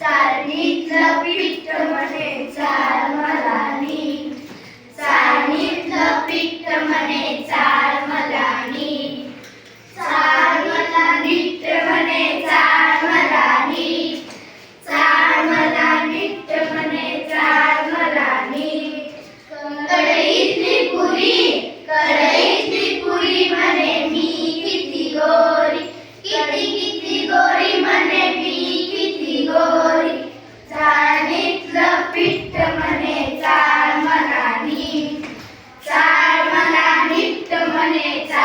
सारणीत जपी ಮನೆ ಚಾ